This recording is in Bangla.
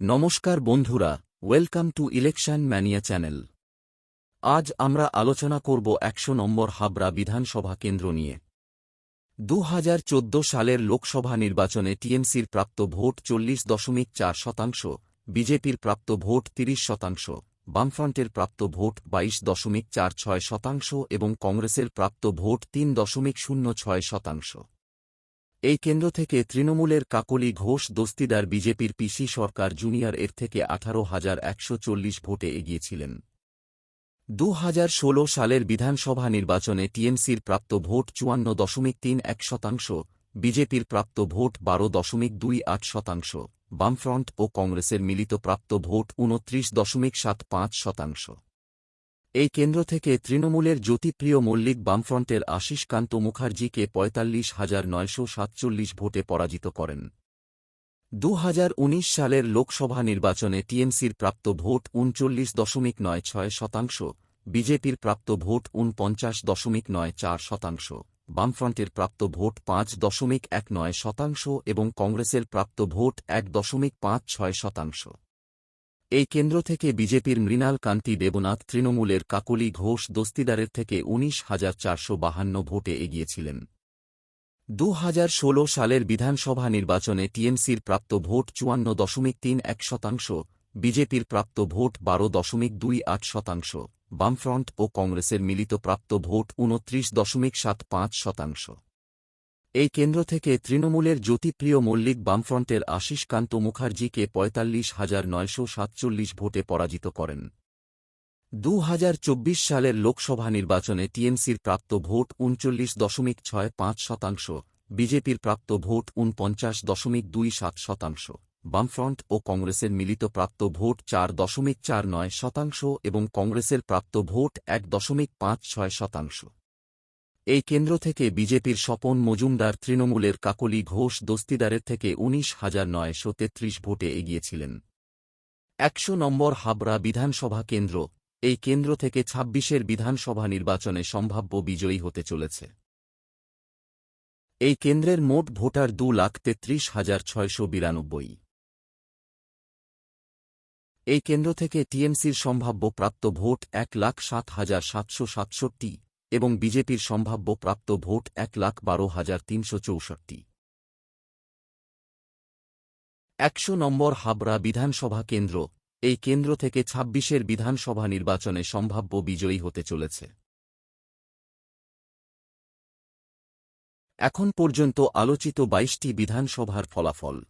নমস্কার বন্ধুরা, welcome to election mania channel. আজ আমরা আলোচনা করব একশো নম্বর হাবড়া বিধানসভা কেন্দ্র নিয়ে। দু হাজার চোদ্দ সালের লোকসভা নির্বাচনে টিএমসির প্রাপ্ত ভোট চল্লিশ দশমিক চার শতাংশ, বিজেপির প্রাপ্ত ভোট তিরিশ শতাংশ, বামফ্রন্টের প্রাপ্ত ভোট বাইশ দশমিক চার ছয় শতাংশ এবং কংগ্রেসের প্রাপ্ত ভোট তিন দশমিক শূন্য ছয় শতাংশ। এই কেন্দ্র থেকে তৃণমূলের কাকলি ঘোষ দস্তিদার বিজেপির পিসি সরকার জুনিয়র এর থেকে আঠারো হাজার একশো ভোটে এগিয়েছিলেন। দু হাজার ষোলো সালের বিধানসভা নির্বাচনে টিএমসির প্রাপ্ত ভোট চুয়ান্ন দশমিক তিন এক শতাংশ, বিজেপির প্রাপ্ত ভোট বারো দশমিক দুই আট শতাংশ, বামফ্রন্ট ও কংগ্রেসের মিলিত প্রাপ্ত ভোট উনত্রিশ দশমিক সাত পাঁচ শতাংশ। এই কেন্দ্র থেকে তৃণমূলের জ্যোতিপ্রিয় মল্লিক বামফ্রন্টের আশিসকান্ত মুখার্জিকে পঁয়তাল্লিশ হাজার নয়শো সাতচল্লিশ ভোটে পরাজিত করেন। দু হাজার উনিশ সালের লোকসভা নির্বাচনে টিএমসির প্রাপ্ত ভোট উনচল্লিশ দশমিক নয় ছয় শতাংশ, বিজেপির প্রাপ্ত ভোট উনপঞ্চাশ দশমিক নয় চার শতাংশ, বামফ্রন্টের প্রাপ্ত ভোট পাঁচ দশমিক এক নয় শতাংশ এবং কংগ্রেসের প্রাপ্ত ভোট এক দশমিক পাঁচ ছয় শতাংশ। এই কেন্দ্র থেকে বিজেপির মৃণাল কান্তি দেবনাথ তৃণমূলের কাকলি ঘোষ দস্তিদারের থেকে উনিশ হাজার চারশো বাহান্ন ভোটে এগিয়েছিলেন। দু হাজার ষোলো সালের বিধানসভা নির্বাচনে টিএমসির প্রাপ্ত ভোট চুয়ান্ন দশমিক তিন এক শতাংশ, বিজেপির প্রাপ্ত ভোট বারো দশমিক দুই আট শতাংশ, বামফ্রন্ট ও কংগ্রেসের মিলিত প্রাপ্ত ভোট উনত্রিশ দশমিক সাত পাঁচ শতাংশ। এই কেন্দ্র থেকে তৃণমূলের জ্যোতিপ্রিয় মল্লিক বামফ্রন্টের আশিসকান্ত মুখার্জিকে পঁয়তাল্লিশ হাজার নয়শো সাতচল্লিশ ভোটে পরাজিত করেন। দু হাজার চব্বিশ সালের লোকসভা নির্বাচনে টিএমসির প্রাপ্ত ভোট উনচল্লিশ দশমিক ছয় পাঁচ শতাংশ, বিজেপির প্রাপ্ত ভোট উনপঞ্চাশ দশমিক দুই সাত শতাংশ, বামফ্রন্ট ও কংগ্রেসের মিলিত প্রাপ্ত ভোট চার দশমিক চার নয় শতাংশ এবং কংগ্রেসের প্রাপ্ত ভোট এক দশমিক পাঁচ ছয় শতাংশ। এই কেন্দ্র থেকে বিজেপির স্বপন মজুমদার তৃণমূলের কাকলি ঘোষ দস্তিদারের থেকে উনিশ হাজার নয়শো তেত্রিশ ভোটে এগিয়েছিলেন। একশো নম্বর হাবড়া বিধানসভা কেন্দ্র, এই কেন্দ্র থেকে ছাব্বিশের বিধানসভা নির্বাচনে সম্ভাব্য বিজয়ী হতে চলেছে। এই কেন্দ্রের মোট ভোটার দু লাখ তেত্রিশ হাজার ছয়শো বিরানব্বই। এই কেন্দ্র থেকে টিএমসির সম্ভাব্য প্রাপ্ত ভোট এক লাখ সাত হাজার সাতশো সাতষট্টি। এবং বিজেপির সম্ভাব্য প্রাপ্ত ভোট এক লাখ বারো হাজার তিনশো চৌষট্টি। একশো নম্বর হাবড়া বিধানসভা কেন্দ্র, এই কেন্দ্র থেকে ছাব্বিশের বিধানসভা নির্বাচনে সম্ভাব্য বিজয়ী হতে চলেছে। এখন পর্যন্ত আলোচিত বাইশটি বিধানসভার ফলাফল।